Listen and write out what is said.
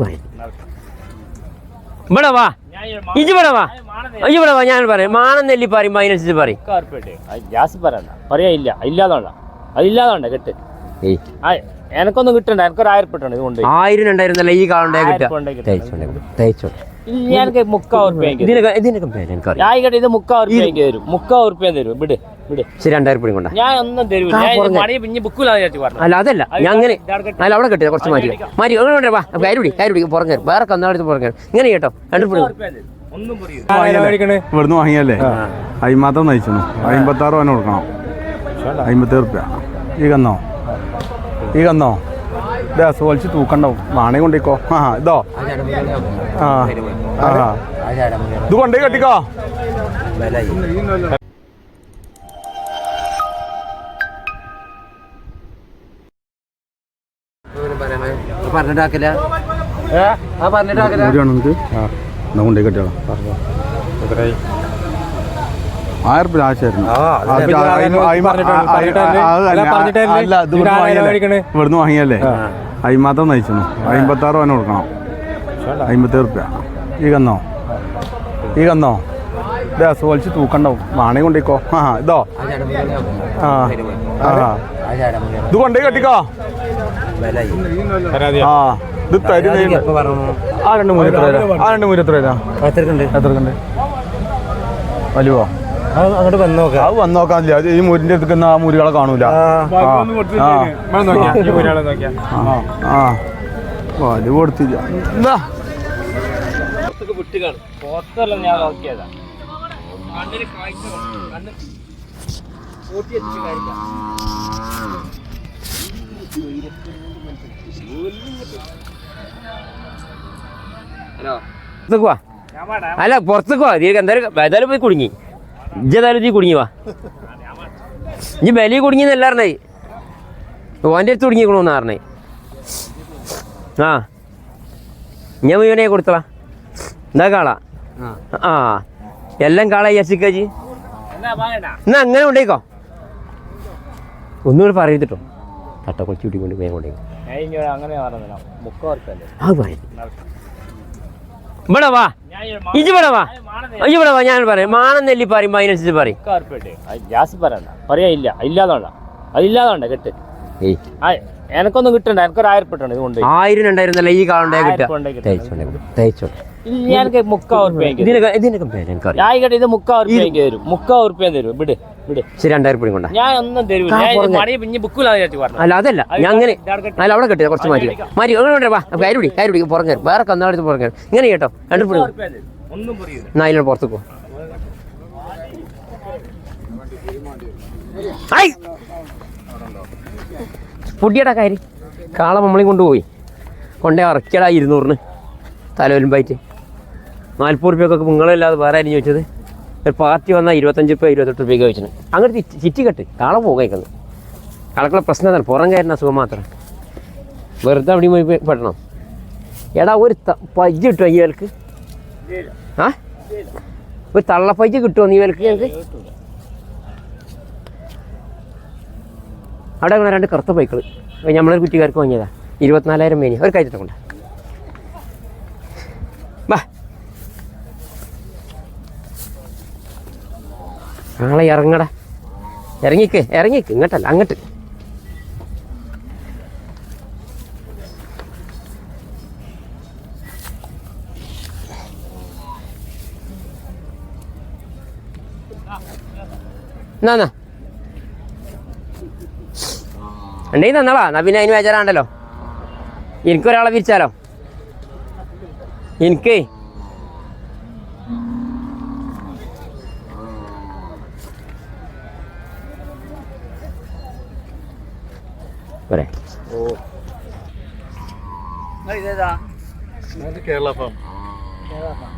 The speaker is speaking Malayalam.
പറയും ഇവിടെ വാ. ഇജ് ഇവിടെ വാ. ഇജ് ഇവിടെ വാ ഞാൻ പറയും. മാനം നെല്ലി പറയുമ്പോ അതിനനുസരിച്ച് പറയും. ഗ്യാസ് പറയണ്ട. പറയാ ഇല്ല. ഇല്ലാതോണ്ട അതില്ലാതോണ്ട കിട്ട്. എനക്കൊന്നും കിട്ടണ്ട. എനിക്കൊരു ആയിരം പെട്ടുണ്ട് ഇതുകൊണ്ട്. ആയിരം രണ്ടായിരം ഈ കാളുണ്ടേ കിട്ടും. ഇതിനൊക്കെ ഇതിനൊക്കെ ഇത് മുക്കാ ഉറുപ്പ്യ തരും മുക്കാ ഉറുപ്പ്യ തരും ഇവിടെ വിട്. ശരി രണ്ടായിരം രൂപ കൊണ്ടാ. ഞാൻ ഒന്നും തരൂല. അല്ല അതല്ല. ഞാൻ അങ്ങനെ അല്ല അവിടെ കെട്ടില്ല കുറച്ച് മാറ്റി മാറ്റി. അങ്ങനെ വാ. കയറി കയറി പുറങ്ങേറ് വേറെ കന്നാളത്ത് പുറങ്ങേറ് ഇങ്ങനെ കേട്ടോ. രണ്ടു പിടി. ഇവിടുന്ന് വാങ്ങിയല്ലേ? അയിമാത്രം നയിച്ചു അയിമ്പത്താറ് പവന് കൊടുക്കണം. അമ്പത്തി റുപ്യ ഈ കന്നോ? ഈ കന്നോ? ഗ്യാസ് വലിച്ച് തൂക്കണ്ടാവും നാണയം കൊണ്ടിക്കോ. ആ ഇതോ? ആ. ആ. ഇത് കൊണ്ടേ കെട്ടിക്കോ? പറഞ്ഞിട്ടാക്കില്ല ആ പറഞ്ഞിട്ടാക്കില്ല കെട്ടിയോളാം ആയിരം അല്ല ഇത് ഇവിടുന്ന് വാങ്ങിയല്ലേ? അയിമാത്രം നയിച്ചു അമ്പത്താറ് പവന് കൊടുക്കണം. അമ്പത്തി റുപ്യ. ഈ കന്നോ? ഈ കന്നോ? ഗ്യാസ് അസുഖിച്ച് തൂക്കണ്ടോ? നാണയം കൊണ്ടിക്കോ. ആ ഇതോ. ആ ആ ഇത് കൊണ്ടേ കെട്ടിക്കോ? ആ ഇത് തരി ആ രണ്ട് മൂന്ന് എത്ര ആ രണ്ട് മൂന്ന് എത്ര എത്രക്കുണ്ട് വലുവോ അങ്ങോട്ട് വന്ന് നോക്കാം. അത് വന്ന് നോക്കാനില്ല ഈ മുരിന്റെ അടുത്ത് ആ മുരികളെ കാണൂല. ആ. ആ വലി കൊടുത്തില്ല. എന്താ? കാഴ്ച പാടാ അല്ല പുറത്തേക്ക് നീ എന്തായാലും ഏതായാലും പോയി കുടുങ്ങി. ഇജ്ജ് ഏതായാലും നീ കുടുങ്ങി വാ. നീ ബലി കുടുങ്ങി എന്നല്ല പറഞ്ഞേ ഓന്റെ അടുത്ത് കുടുങ്ങിക്കണമെന്ന് പറഞ്ഞേ. ആ. ഞാൻ മുഴുവനെ കൊടുത്തളാ എന്താ കാള. ആ. എല്ലാം കാള യശിക്കാജി എന്നാ അങ്ങനെ കൊണ്ടേക്കോ ഒന്നുകൂടി പറയത്തിട്ടോ. തട്ട കൊച്ചു കുട്ടിക്കൊണ്ട് വേഗം കൊണ്ടേക്കോ ഇവിടെ വാ. ഞാൻ ഇജ് ഇവിടെ വാ. ഇജ് ഇവിടെ വാ ഞാൻ പറയാം. മാനം നെല്ലി പറയുമ്പോ അതിനനുസരിച്ച് പറയും. മുക്കാ ഗ്യാസ് പറയണ്ട. പറയാ ഇല്ല. ഇല്ലാതോണ്ട അതില്ലാതോണ്ട കിട്ട്. എനക്കൊന്നും കിട്ടണ്ട. എനിക്കൊരു ആയിരം പെട്ടുണ്ട് ഇതുകൊണ്ട്. ആയിരം രണ്ടായിരം ഈ കാണണ്ടേ കിട്ടുക. കൊണ്ടേ കിട്ടും. ഞാൻ ഞാൻ ഇത് തരും. തരും. വിട് വിട്. ശരി രണ്ടായിരം രൂപ കൊണ്ടാ. ഞാൻ ഒന്നും ഞാൻ പറഞ്ഞേ. മണി പിന്നെ ബുക്കിലാന്ന് പറഞ്ഞു അല്ല അതല്ല. ഞാൻ അങ്ങനെ അല്ല അവിടെ കെട്ടില്ല കുറച്ച് മാറ്റി മാറ്റി. അങ്ങനെ വാ. കയറി പിടി വേറെ കന്നാടത്ത് പുറങ്ങേറ് ഇങ്ങനെ കേട്ടോ. രണ്ടു പിടി. എന്നാ അതിനോട് പുറത്തേക്ക് പോ. പൊടിയടാ കയറി. കാള നമ്മളെയും കൊണ്ടുപോയി. കൊണ്ടേ ഇറക്കിയടാ ഇരുന്നൂറിന്. തലവലുമ്പായിട്ട്. നാൽപ്പത് റുപ്യക്കൊക്കെ നിങ്ങളല്ലാതെ വേറെ ആരും ചോദിച്ചത്? ഒരു പാർട്ടി വന്നാൽ ഇരുപത്തഞ്ച് റുപ്യ ഇരുപത്തെട്ട് റുപ്യക്ക് ചോദിച്ചത്. അങ്ങനെ ചിറ്റി കെട്ട്. കാള പോകേക്കുന്നത് കാളക്കുള്ള പ്രശ്നം എന്താണ്? പുറം കയറുന്ന അസുഖം മാത്രം. വെറുതെ അവിടെ പോയി പെടണം. എടാ ഒരു പജ്ജ് കിട്ടുമോ ഈ വിലക്ക്? ആ? ഒരു തള്ളപ്പജ്ജ് കിട്ടുമോ നീ വിലക്ക് ഞങ്ങൾക്ക് അവിടെ അങ്ങനെ രണ്ട് കറുത്ത ബൈക്കുകൾ നമ്മളൊരു കുറ്റിക്കാർക്ക് വാങ്ങിയതാ. ഇരുപത്തിനാലായിരം മേനി. ഒരു കഴിച്ചിട്ടുണ്ട് കൊണ്ട് നാളെ ഇറങ്ങട. ഇറങ്ങിക്ക് ഇറങ്ങിക്ക് ഇങ്ങോട്ടല്ല അങ്ങോട്ട്. ഉണ്ടെങ്കിൽ തന്നാളാ എന്നാ പിന്നെ അതിന് വേചാറാണ്ടല്ലോ എനിക്കൊരാളെ വിരിച്ചാലോ? എനിക്കേ പോരെ കേരള ഫാം. കേരള ഫാം.